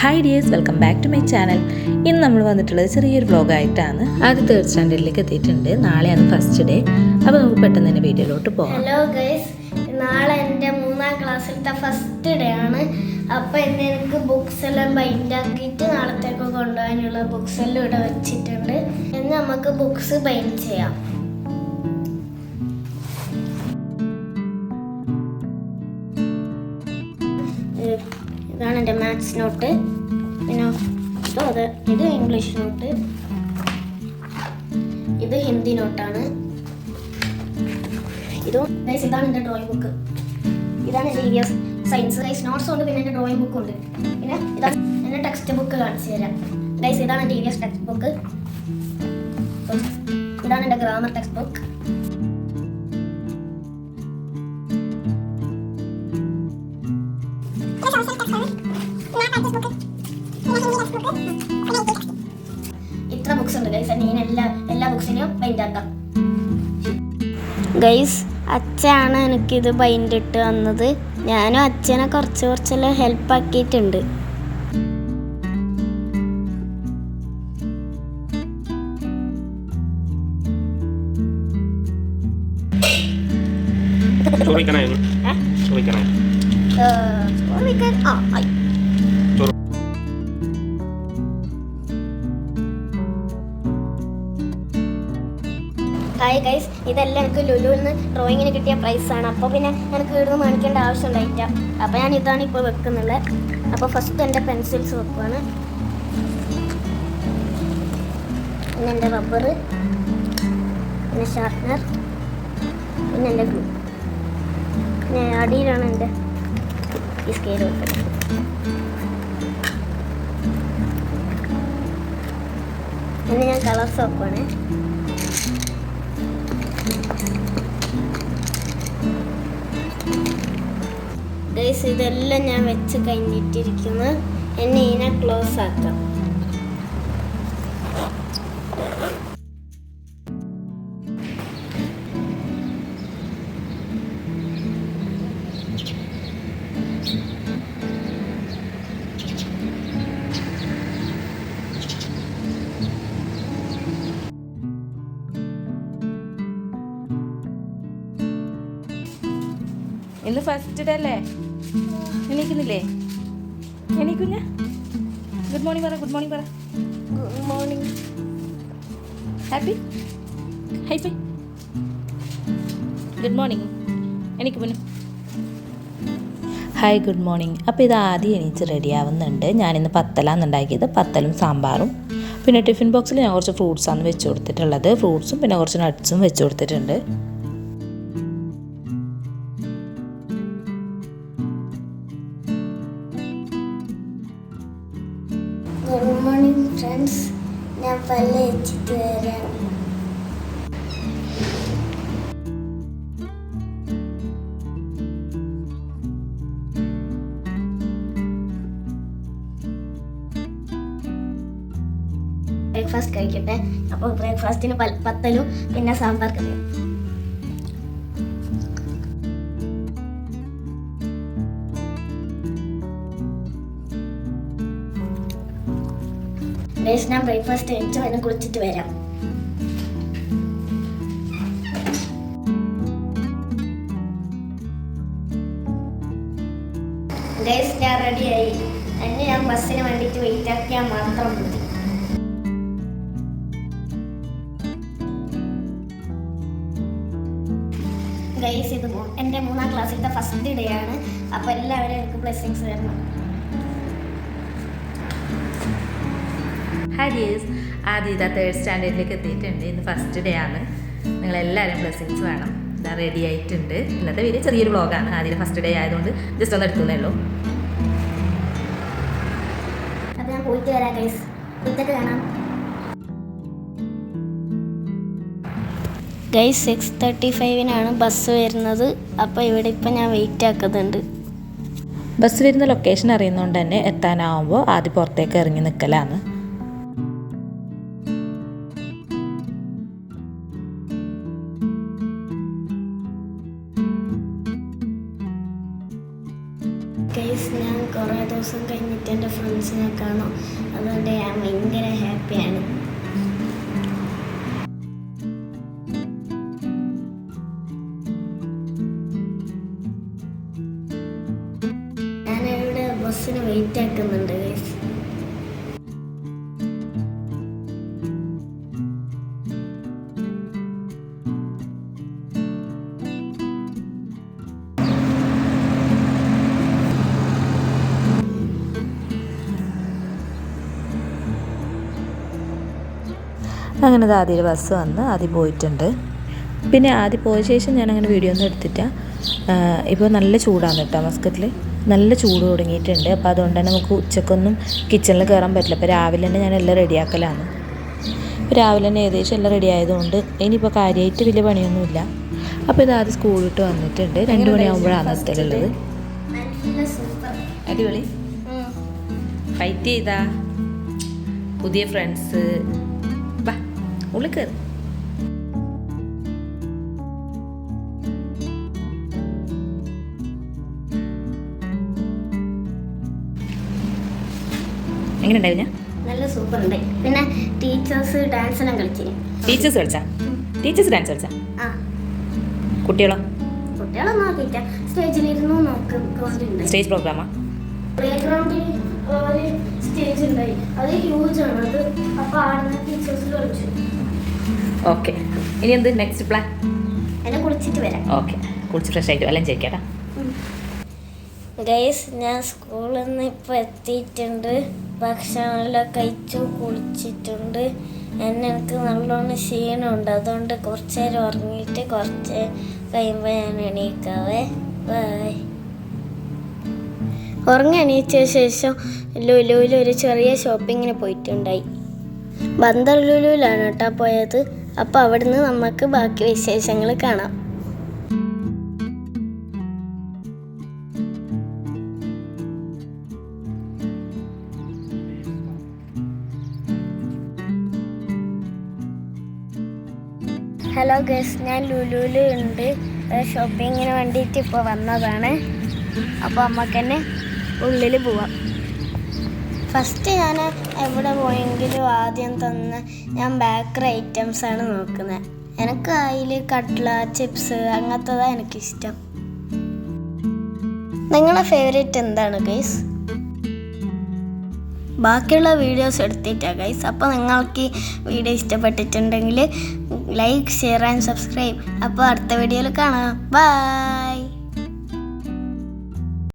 Hi dears welcome back to my channel ഇന്ന് നമ്മൾ വന്നിട്ടുള്ളത് ചെറിയൊരു വ്ലോഗായിട്ടാണ് ആദ്യം തേർഡ് സ്റ്റാൻഡേർഡിലേക്ക് എത്തിയിട്ടുണ്ട്. നാളെയാണ് ഫസ്റ്റ് ഡേ അപ്പോൾ നമുക്ക് പെട്ടെന്ന് തന്നെ വീഡിയോയിലോട്ട് പോകാം. ഹലോ ഗൈസ് നാളെ എന്റെ മൂന്നാം ക്ലാസ്സിലത്തെ ഫസ്റ്റ് ഡേ ആണ്. അപ്പോൾ ഇന്ന് എനിക്ക് ബുക്സ് എല്ലാം ബൈൻഡ് ആക്കിയിട്ട് നാളത്തേക്ക് കൊണ്ടുപോകാനുള്ള ബുക്സ് എല്ലാം ഇവിടെ വെച്ചിട്ടുണ്ട്. ഇന്ന് നമുക്ക് ബുക്സ് ബൈൻഡ് ചെയ്യാം. ഇതാണ് എന്റെ മാത്സ് നോട്ട് പിന്നെ ഇതോ അത് ഇത് ഇംഗ്ലീഷ് നോട്ട് ഇത് ഹിന്ദി നോട്ടാണ് ഇതും ഇതാണ് എന്റെ ഡ്രോയിങ് ബുക്ക് ഇതാണ് എന്റെ ഇ സയൻസ് ഗൈസ് നോട്ട്സ് ഉണ്ട് പിന്നെ എന്റെ ഡ്രോയിങ് ബുക്ക് ഉണ്ട്. പിന്നെ ഇതാണ് എന്റെ ടെക്സ്റ്റ് ബുക്ക് കാണിച്ചു തരാം. ഗൈസ് ഇതാണ് എന്റെ ഇ എസ് ടെക്സ്റ്റ് ബുക്ക് ഇതാണ് എന്റെ ഗ്രാമർ ടെക്സ്റ്റ് ബുക്ക് ഇത്ര ബുക്സ് ഉണ്ട്. ഗൈസ് ഞാൻ എല്ലാ എല്ലാ ബുക്സിനെയും ബൈൻഡ് ആക്കാം. ഗൈസ് അച്ഛനാണ് എനിക്കിത് ബൈൻഡ് ഇട്ട് തന്നത്. ഞാനും അച്ഛനെ കുറച്ച് കുറച്ചെല്ലാം ഹെൽപ്പ് ആക്കിയിട്ടുണ്ട്. ചോദിക്കണായിരുന്നു ഏ? ചോദിക്കണേ ഏഹ്, ചോദിക്കാൻ ആ ആയി. ഹായ് ഗൈസ് ഇതെല്ലാം എനിക്ക് ലുലുവിൽ നിന്ന് ഡ്രോയിങ്ങിന് കിട്ടിയ പ്രൈസാണ് അപ്പോൾ പിന്നെ എനിക്ക് ഇവിടുന്ന് മേടിക്കേണ്ട ആവശ്യം ഉണ്ടായിട്ട അപ്പോൾ ഞാൻ ഇതാണ് ഇപ്പോൾ വെക്കുന്നുള്ളത് അപ്പോൾ ഫസ്റ്റ് എന്റെ പെൻസിൽസ് വെക്കുവാണ്. പിന്നെ എന്റെ റബ്ബർ പിന്നെ ഷാർപ്നർ പിന്നെ എന്റെ ഗ്ലൂ പിന്നെ അടിയിലാണ് എന്റെ ഈ സ്കെയിൽ വെക്കുന്നത്. പിന്നെ ഞാൻ കളർസ് വെക്കുവാണേ. ഗൈസ് ഇതെല്ലാം ഞാൻ വെച്ച് കഴിഞ്ഞിട്ടിരിക്കുന്നു. എന്നെ ഇതിനെ ക്ലോസ് ആക്കാം. ഇന്ന് ഫസ്റ്റ് ഡേ അല്ലേ? എണീക്കുന്നില്ലേ എണീക്കുഞ്ഞ ഗുഡ് മോർണിംഗ് പറ ഗുഡ് മോർണിംഗ് പറ. Good morning happy high five good morning എനിക്ക് പിന്നെ. ഹായ് ഗുഡ് മോർണിംഗ് അപ്പോൾ ഇത് ആദ്യം എണീച്ച് റെഡി ആവുന്നുണ്ട്. ഞാനിന്ന് പത്തലാണ് ഉണ്ടാക്കിയത്. പത്തലും സാമ്പാറും. പിന്നെ ടിഫിൻ ബോക്സിൽ ഞാൻ കുറച്ച് ഫ്രൂട്ട്സാണ് വെച്ച് കൊടുത്തിട്ടുള്ളത്. ഫ്രൂട്ട്സും പിന്നെ കുറച്ച് നട്ട്സും വെച്ച് കൊടുത്തിട്ടുണ്ട്. ഗുഡ് മോർണിംഗ് ഫ്രണ്ട്സ് ഞാൻ പല്ല് വെച്ചിട്ട് വരാം. ബ്രേക്ക്ഫാസ്റ്റ് കഴിക്കട്ടെ. അപ്പോൾ ബ്രേക്ക്ഫാസ്റ്റിന് പത്തലും പിന്നെ സാമ്പാർ കറിയും. ഞാൻ ബ്രേക്ക്ഫാസ്റ്റ് കഴിച്ചു അതിനെ കുളിച്ചിട്ട് വരാം. ഗൈസ് ഞാൻ റെഡിയായി എന്നെ ഞാൻ ബസ്സിന് വേണ്ടിയിട്ട് വെയിറ്റ് ആക്കിയാൽ മാത്രം മതി. ഗൈസ് ഇത് എന്റെ മൂന്നാം ക്ലാസ്സിലത്തെ ഫസ്റ്റ് ഡേ ആണ്. അപ്പോൾ എല്ലാവരും എനിക്ക് ബ്ലെസ്സിങ്സ് തരണം. ഹായ് ഡിയേഴ്സ് ആദ്യം ഇതാ തേർഡ് സ്റ്റാൻഡേർഡിലേക്ക് എത്തിയിട്ടുണ്ട്. ഇന്ന് ഫസ്റ്റ് ഡേ ആണ്. നിങ്ങളെല്ലാവരും ബ്ലെസ്സിങ്സ് വേണം. ഞാൻ റെഡി ആയിട്ടുണ്ട്. ഇന്നത്തെ വീഡിയോ ചെറിയൊരു വ്ളോഗാണ് ആദ്യം ഫസ്റ്റ് ഡേ ആയതുകൊണ്ട് ജസ്റ്റ് ഒന്ന് എടുത്തു ഉള്ളൂ. അപ്പോൾ ഞാൻ പോയിട്ട് വരാം ഗൈസ് പോയിട്ടൊക്കെ കാണാം. ഗൈസ് സിക്സ് തേർട്ടി ഫൈവിനാണ് ബസ് വരുന്നത്. അപ്പോൾ ഇവിടെ ഇപ്പം ഞാൻ വെയിറ്റ് ആക്കുന്നുണ്ട്. ബസ് വരുന്ന ലൊക്കേഷൻ അറിയുന്നതുകൊണ്ട് തന്നെ എത്താനാവുമ്പോൾ ആദ്യം പുറത്തേക്ക് ഇറങ്ങി നിൽക്കലാണ് കുറേ ദിവസം കഴിഞ്ഞിട്ട് എന്റെ ഫ്രണ്ട്സിനെ കാണും അതുകൊണ്ട് ഞാൻ ഭയങ്കര ഹാപ്പിയാണ് ഞാനിവിടെ ബസ്സിന് വെയിറ്റ് ആക്കുന്നുണ്ട് guys. അങ്ങനെ ആദ്യം ബസ് വന്ന് ആദ്യം പോയിട്ടുണ്ട്. പിന്നെ ആദ്യം പോയ ശേഷം ഞാൻ അങ്ങനെ വീഡിയോ ഒന്നും എടുത്തില്ല. ഇപ്പോൾ നല്ല ചൂടാണ് കേട്ടോ മസ്കറ്റിൽ നല്ല ചൂട് തുടങ്ങിയിട്ടുണ്ട്. അപ്പോൾ അതുകൊണ്ട് തന്നെ നമുക്ക് ഉച്ചക്കൊന്നും കിച്ചണിൽ കയറാൻ പറ്റില്ല. അപ്പോൾ രാവിലെ തന്നെ ഞാൻ എല്ലാം റെഡിയാക്കലാണ് ഇപ്പോൾ രാവിലെ തന്നെ ഏകദേശം എല്ലാം റെഡി ആയതുകൊണ്ട് ഇനിയിപ്പോൾ കാര്യമായിട്ട് വലിയ പണിയൊന്നുമില്ല. അപ്പോൾ ഇത് ആദ്യം സ്കൂളിട്ട് വന്നിട്ടുണ്ട്. രണ്ട് മണിയാകുമ്പോഴാണ് എത്തലുള്ളത് അടിപൊളി. ഫൈറ്റ് ചെയ്താ. പുതിയ ഫ്രണ്ട്സ് ഉള്ളിൽ കയറി. എങ്ങനെ ഉണ്ടായിരുന്നു നല്ല സൂപ്പർ ഉണ്ട് പിന്നെ ടീച്ചേഴ്സ് ഡാൻസ് എല്ലാം കളിച്ചിന്. ടീച്ചേഴ്സ് കളിച്ചാ? ടീച്ചേഴ്സ് ഡാൻസ് കളിച്ചാ? ആ. കുട്ടികളോ? നോക്കിയില്ല സ്റ്റേജിലിരുന്നു സ്റ്റേജ് പ്രോഗ്രാമാ? പ്ലേ ഗ്രൗണ്ടിൽ ഒരു സ്റ്റേജ് ഉണ്ടായി. അത് ഹ്യൂജ് ആണ്. അത് അപ്പോൾ ആടുന്ന ടീച്ചേഴ്സ് കളിച്ചു. ഓക്കെ ഇനി എന്ത് നെക്സ്റ്റ് പ്ലാൻ എന്നെ കുളിച്ചിട്ട് വരാം. ഓക്കെ കുളിച്ച് ഫ്രഷ് ആയിട്ട് എല്ലാം ചെയ്യിക്കട്ടാ ഗൈസ് ഞാൻ സ്കൂളിൽ നിന്ന് ഇപ്പോൾ എത്തിയിട്ടുണ്ട്. ഭക്ഷണമെല്ലാം കഴിച്ചു കുളിച്ചിട്ടുണ്ട്. എന്നെ എനിക്ക് നല്ലോണം ക്ഷീണമുണ്ട്. അതുകൊണ്ട് കുറച്ച് നേരം ഉറങ്ങിയിട്ട് കുറച്ച് കഴിയുമ്പോൾ ഞാൻ എണീക്കാവേ. ബൈ ഉറങ്ങി എണീച്ച ശേഷം ലുലുവിൽ ഒരു ചെറിയ ഷോപ്പിങ്ങിന് പോയിട്ടുണ്ടായി. ബന്ദർ ലുലുവിലാണ് കേട്ടോ പോയത്. അപ്പോൾ അവിടുന്ന് നമുക്ക് ബാക്കി വിശേഷങ്ങൾ കാണാം. ഹലോ ഗസ് ഞാൻ ലുലുലു ഉണ്ട്. ഷോപ്പിങ്ങിന് വേണ്ടിയിട്ട് ഇപ്പോൾ വന്നതാണ്. അപ്പോൾ നമുക്ക് തന്നെ ഉള്ളിൽ പോവാം. ഫസ്റ്റ് ഞാൻ എവിടെ പോയെങ്കിലും ആദ്യം തന്നെ ഞാൻ ബേക്കറി ആണ് നോക്കുന്നത് എനിക്ക് അതിൽ കട്ട്ല ചിപ്സ് അങ്ങനത്തതാണ് എനിക്കിഷ്ടം. നിങ്ങളുടെ ഫേവറേറ്റ് എന്താണ് ഗൈസ് ബാക്കിയുള്ള വീഡിയോസ് എടുത്തിട്ടാണ് ഗൈസ് അപ്പോൾ നിങ്ങൾക്ക് ഈ വീഡിയോ ഇഷ്ടപ്പെട്ടിട്ടുണ്ടെങ്കിൽ ലൈക്ക് ഷെയർ ആൻഡ് സബ്സ്ക്രൈബ് അപ്പോൾ അടുത്ത വീഡിയോയിൽ കാണാം. ബൈ